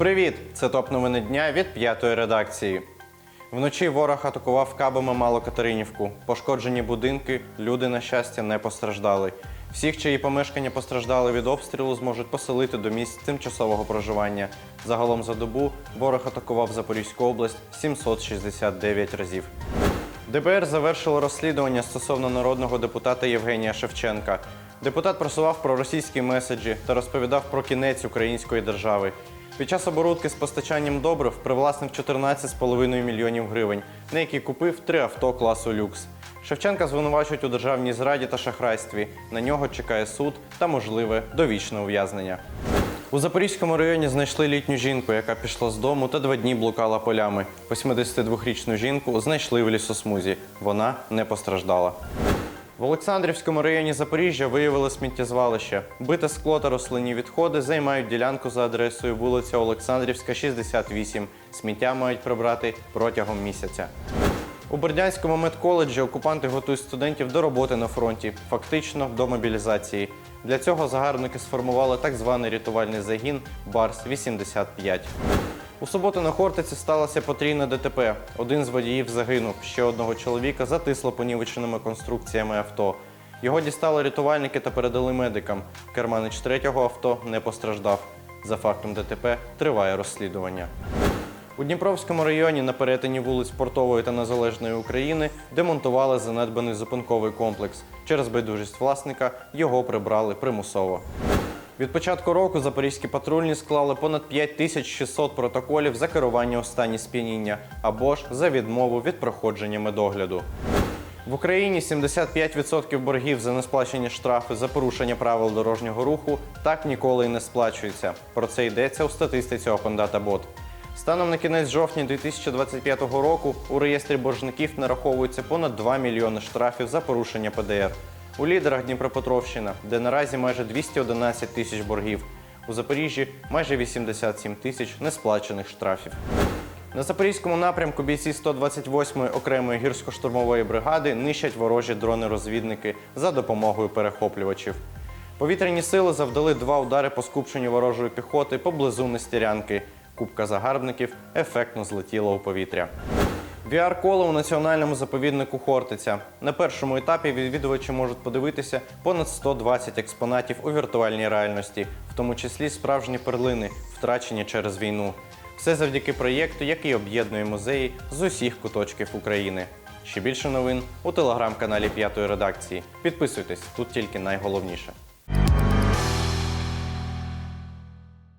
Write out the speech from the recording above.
Привіт! Це топ новини дня від п'ятої редакції. Вночі ворог атакував кабами Малокатеринівку. Пошкоджені будинки, люди, на щастя, не постраждали. Всіх, чиї помешкання постраждали від обстрілу, зможуть поселити до місць тимчасового проживання. Загалом за добу ворог атакував Запорізьку область 769 разів. ДБР завершило розслідування стосовно народного депутата Євгенія Шевченка. Депутат просував проросійські меседжі та розповідав про кінець української держави. Під час оборудки з постачанням добрив привласнив 14,5 мільйонів гривень, на які купив три авто класу люкс. Шевченка звинувачують у державній зраді та шахрайстві. На нього чекає суд та можливе довічне ув'язнення. У Запорізькому районі знайшли літню жінку, яка пішла з дому та два дні блукала полями. 82-річну жінку знайшли в лісосмузі. Вона не постраждала. В Олександрівському районі Запоріжжя виявили сміттєзвалище. Бите скло та рослинні відходи займають ділянку за адресою вулиця Олександрівська, 68. Сміття мають прибрати протягом місяця. У Бердянському медколеджі окупанти готують студентів до роботи на фронті, фактично до мобілізації. Для цього загарбники сформували так званий рятувальний загін Барс 85. У суботу на Хортиці сталося потрійне ДТП. Один з водіїв загинув. Ще одного чоловіка затисло понівеченими конструкціями авто. Його дістали рятувальники та передали медикам. Керманич третього авто не постраждав. За фактом ДТП триває розслідування. У Дніпровському районі на перетині вулиць Портової та Незалежної України демонтували занедбаний зупинковий комплекс. Через байдужість власника його прибрали примусово. Від початку року запорізькі патрульні склали понад 5600 протоколів за керування у стані сп'яніння або ж за відмову від проходження медогляду. В Україні 75% боргів за несплачені штрафи за порушення правил дорожнього руху так ніколи і не сплачуються. Про це йдеться у статистиці OpenDataBot. Станом на кінець жовтня 2025 року у реєстрі боржників нараховується понад 2 мільйони штрафів за порушення ПДР. У лідерах Дніпропетровщина, де наразі майже 211 тисяч боргів. У Запоріжжі майже 87 тисяч несплачених штрафів. На запорізькому напрямку бійці 128-ї окремої гірсько-штурмової бригади нищать ворожі дрони-розвідники за допомогою перехоплювачів. Повітряні сили завдали два удари по скупченню ворожої піхоти поблизу Нестерянки. Кубка загарбників ефектно злетіла у повітря. VR-коло у національному заповіднику Хортиця. На першому етапі відвідувачі можуть подивитися понад 120 експонатів у віртуальній реальності, в тому числі справжні перлини, втрачені через війну. Все завдяки проєкту, який об'єднує музеї з усіх куточків України. Ще більше новин у телеграм-каналі П'ятої редакції. Підписуйтесь, тут тільки найголовніше.